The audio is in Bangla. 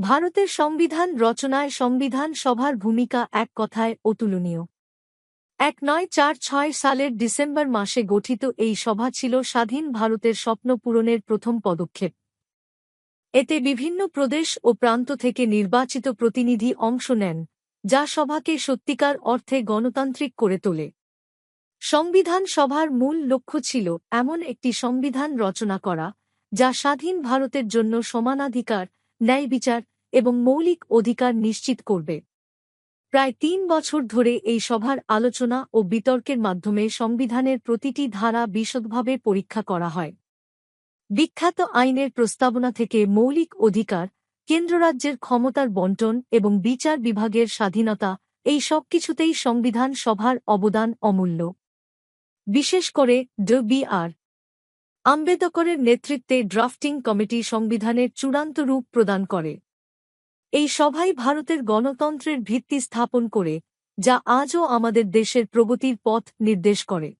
ভারতের সংবিধান রচনায় সংবিধান সভার ভূমিকা এক কথায় অতুলনীয়। এক নয় চার ছয় সালের ডিসেম্বর মাসে গঠিত এই সভা ছিল স্বাধীন ভারতের স্বপ্ন পূরণের প্রথম পদক্ষেপ। এতে বিভিন্ন প্রদেশ ও প্রান্ত থেকে নির্বাচিত প্রতিনিধি অংশ নেন, যা সভাকে সত্যিকার অর্থে গণতান্ত্রিক করে তোলে। সংবিধান সভার মূল লক্ষ্য ছিল এমন একটি সংবিধান রচনা করা, যা স্বাধীন ভারতের জন্য সমানাধিকার ন্যায় বিচার এবং মৌলিক অধিকার নিশ্চিত করবে। প্রায় তিন বছর ধরে এই সভার আলোচনা ও বিতর্কের মাধ্যমে সংবিধানের প্রতিটি ধারা বিশদভাবে পরীক্ষা করা হয়। বিখ্যাত আইনের প্রস্তাবনা থেকে মৌলিক অধিকার, কেন্দ্ররাজ্যের ক্ষমতার বন্টন এবং বিচার বিভাগের স্বাধীনতা, এই সব কিছুতেই সংবিধান সভার অবদান অমূল্য। বিশেষ করে ডবিআর আম্বেদকরের নেতৃত্বে ড্রাফটিং কমিটি সংবিধানের চূড়ান্ত রূপ প্রদান করে। এই সভাই ভারতের গণতন্ত্রের ভিত্তি স্থাপন করে, যা আজও আমাদের দেশের প্রগতির পথ নির্দেশ করে।